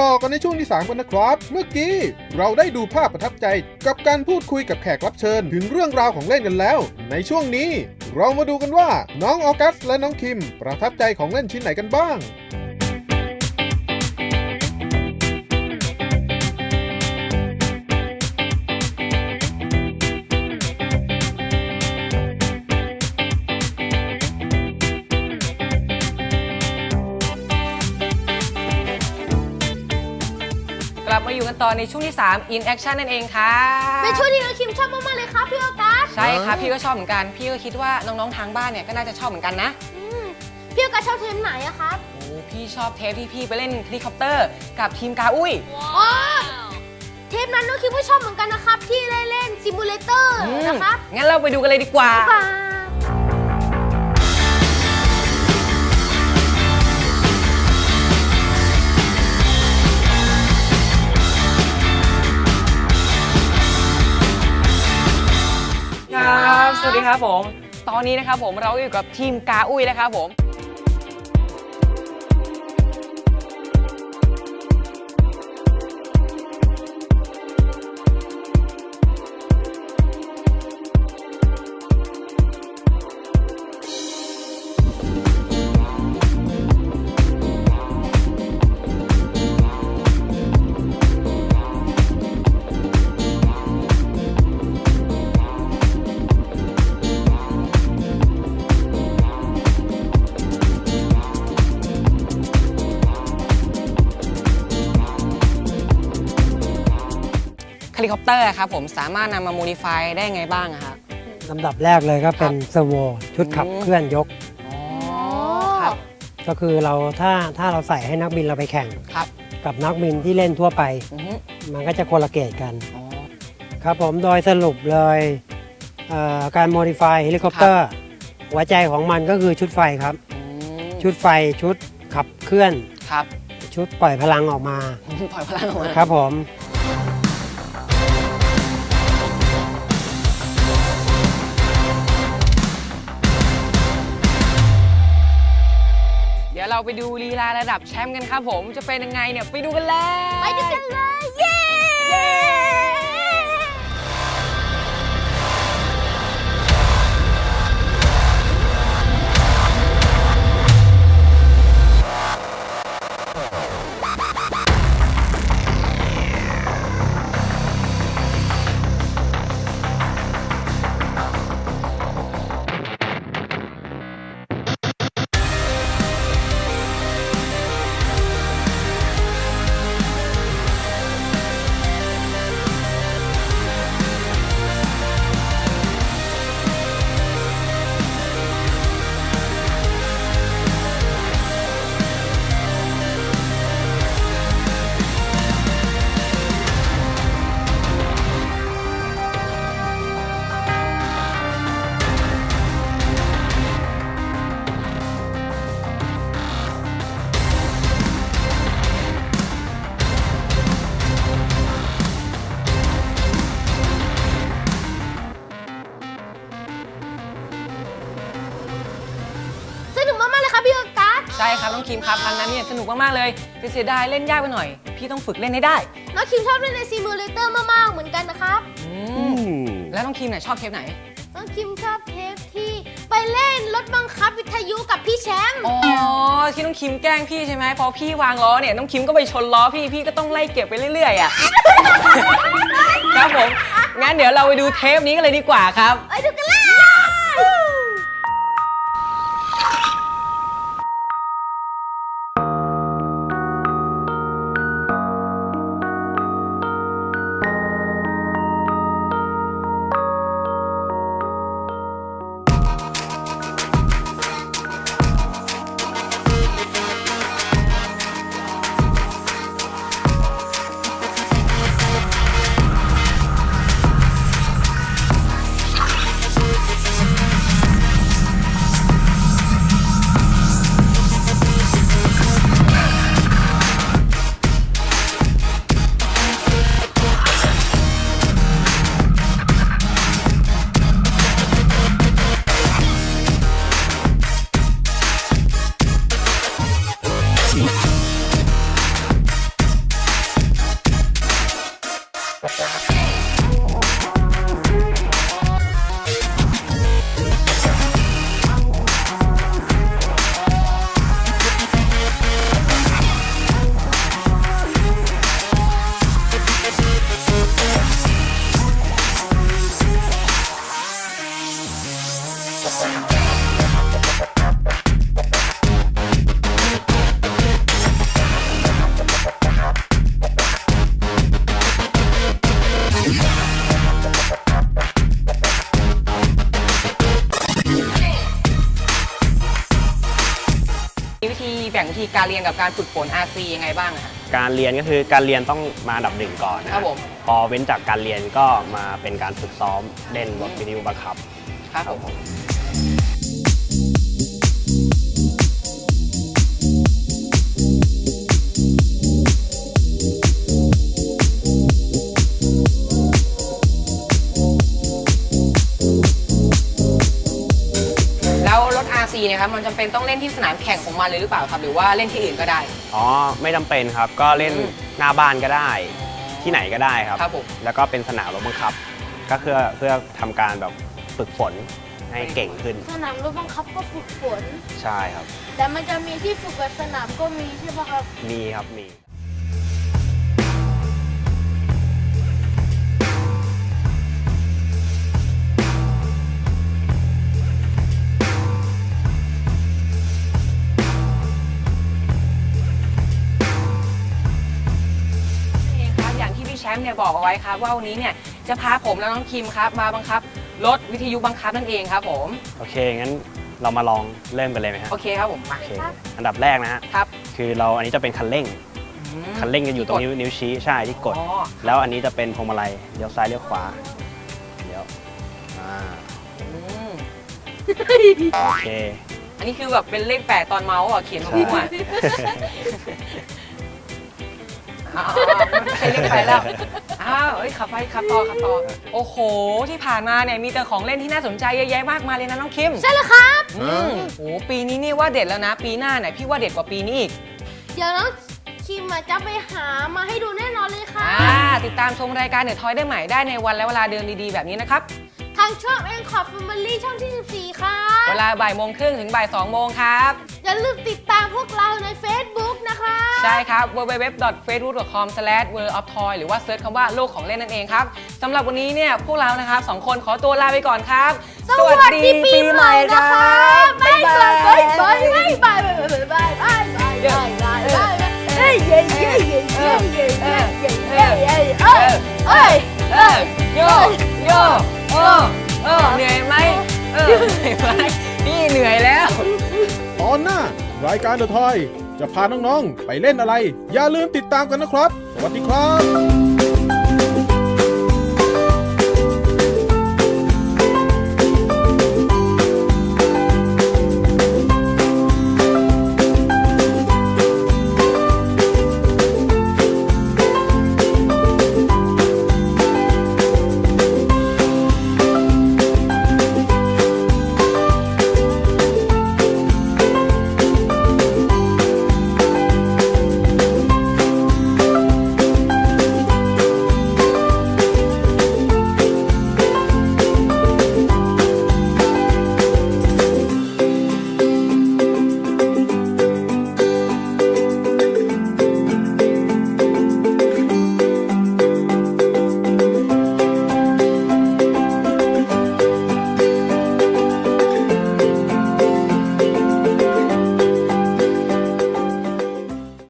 ต่อกันในช่วงที่ 3 กันนะครับ เมื่อกี้เราได้ดูภาพประทับใจกับการพูดคุยกับแขกรับเชิญ ถึงเรื่องราวของเล่นกันแล้ว ในช่วงนี้ เรามาดูกันว่าน้องออกัสและน้องคิม ประทับใจของเล่นชิ้นไหนกันบ้าง มาอยู่กันต่อในช่วงที่ 3 in action นั่นเองครับเป็นช่วงที่น้องคิมชอบมากๆเลยครับพี่โอกัสใช่ครับพี่ก็ชอบเหมือนกัน พี่ก็คิดว่าน้องๆทางบ้านเนี่ยก็น่าจะชอบเหมือนกันนะอืมพี่โอกัสชอบเทมไหนอะครับโอ้พี่ชอบเทปที่พี่ไปเล่นเฮลิคอปเตอร์ กับทีมกาอุ้ย อ๋อเทปนั้นน้องคิมก็ชอบเหมือนกันนะครับที่ได้เล่นซิมูเลเตอร์อืมนะครับ งั้นเราไปดูกันเลยดีกว่าป่าครับ สวัสดีครับผม ตอนนี้นะครับผมเราอยู่กับทีมกาอุ้ยนะครับผม ลิคอปเตอร์ครับผมสามารถนำมาโมดิฟายได้ไงบ้างอะครับ ลำดับแรกเลยก็เป็นเซอร์โวชุดขับอืม เคลื่อนยกอ๋ออ๋อครับ ก็คือเราถ้าถ้าเราใส่ให้นักบินเราไปแข่ง ครับกับนักบินที่เล่นทั่วไป อือฮึมันก็จะคนละเกรดกัน อ๋อ ครับผมโดยสรุปเลยเอ่อการโมดิฟายเฮลิคอปเตอร์หัวใจของมันก็คือชุดไฟครับ อืมชุดไฟชุดขับเคลื่อน ครับชุดปล่อยพลังออกมาปล่อยพลังออกมาครับผม เราไปดูลีลาระดับแชมป์กันครับผมจะเป็นยังไงเนี่ยไปดูกันเลย ไปดูกันเลย ครับน้องคิมครับครั้งนั้นเนี่ยสนุกมากๆเลยแต่เสียดายเล่นยากไปหน่อย พี่ต้องฝึกเล่นให้ได้น้องคิมชอบเล่นในซิมูเลเตอร์มากๆเหมือนกันนะครับ อืมแล้วน้องคิมเนี่ยชอบเทปไหนน้องคิมชอบเทปที่ไปเล่นรถบังคับวิทยุกับพี่แชมป์อ๋อที่น้องคิมแกล้งพี่ใช่ไหมพอพี่วางล้อเนี่ยน้องคิมก็ไปชนล้อพี่พี่ก็ต้องไล่เก็บไปเรื่อยๆอะ ครับผมงั้นเดี๋ยวเราไปดูเทปนี้กันเลยดีกว่าครับ ไปดูกันเลย「 งวิธีการเรียนกับการฝึกฝน RC ยังไงบ้างอะการเรียนก็คือการเรียนต้องมาอันดับหนึ่งก่อนนะครับผม พอเว้นจากการเรียนก็มาเป็นการฝึกซ้อมเล่นบทวิดีโอบังคับ ครับผม ถ RC เนะครับมันจำเป็นต้องเล่นที่สนามแข่งของมันเลยหรือเปล่าครับ หรือว่าเล่นที่อื่นก็ได้ อ๋อไม่จำเป็นครับ ก็เล่นอืมหน้าบ้านก็ได้ ที่ไหนก็ได้ครับ ครับผม แล้วก็เป็นสนามรถบังคับ ก็เพื่อเพื่อทำการแบบฝึกฝนให้เก่งขึ้นสนามรถบังคับก็ฝึกฝน ใช่ครับ แต่มันจะมีที่ฝึกแบบสนามก็มีใช่ปะครับ มีครับมี เนี่ยบอกเอาไว้ครับ ว่าวันนี้เนี่ยจะพาผมและน้องคิมครับ มาบังคับรถวิทยุบังคับนั่นเองครับ ผม โอเค งั้นเรามาลองเริ่มกันเลยไหมฮะโอเคครับผมมาโอเค อันดับแรกนะฮะครับคือเราอันนี้จะเป็นคันเร่ง อืม คันเร่งจะอยู่ตรงนิ้วนิ้วชี้ใช่ที่กด อ๋อ แล้วอันนี้จะเป็นพวงมาลัยเลี้ยวซ้ายเลี้ยวขวาเลี้ยวอ่าอืมโอเค อันนี้คือแบบเป็นเลขแปดตอนเมาส์อะเขียนมาพุ่งอะ อ้าวไม่ใช่เลขแปดแล้ว อ้าวเอ้ยขับไปขับต่อขับต่อ โอ้โห ที่ผ่านมาเนี่ยมีแต่ของเล่นที่น่าสนใจเยอะแยะมากมายเลยนะน้องคิม ใช่แล้วครับ อืมโอ้โหปีนี้นี่ว่าเด็ดแล้วนะ ปีหน้าเนี่ยพี่ว่าเด็ดกว่าปีนี้อีก เดี๋ยวน้องคิมอะจะไปหามาให้ดูแน่นอนเลยค่ะอ่าติดตามชมรายการเน็ตทอยได้ใหม่ได้ในวันและเวลาเดิมดีๆ แบบนี้นะครับทางช่องเอ็นคอร์ดแฟมิลี่ช่องที่ 14ครับเวลาบ่ายโมงครึ่งถึงบ่ายสองโมงครับ อย่าลืมติดตามพวกเราใน Facebook นะคะ ใช่ครับ www.facebook.com/worldoftoy หรือว่าเซิร์ชคำว่าโลกของเล่นนั่นเองครับสำหรับวันนี้เนี่ยพวกเรานะครับสองคนขอตัวลาไปก่อนครับสวัสดีปีใหม่นะคะบ๊ายบายบ๊ายบายบ๊ายบายบ๊ายบายบ๊ายบายบ๊ายบายบ๊ายบายเฮ้ยเย้เย้เย้เย้เย้เย้เย้เย้เย้เอ้ยเอ้ยเออโยโย เออเออเหนื่อยไหมเออเหนื่อยไหมนี่เหนื่อยแล้ว ตอนหน้ารายการเดอะทอย จะพาน้องๆ ไปเล่นอะไร อย่าลืมติดตามกันนะครับ สวัสดีครับ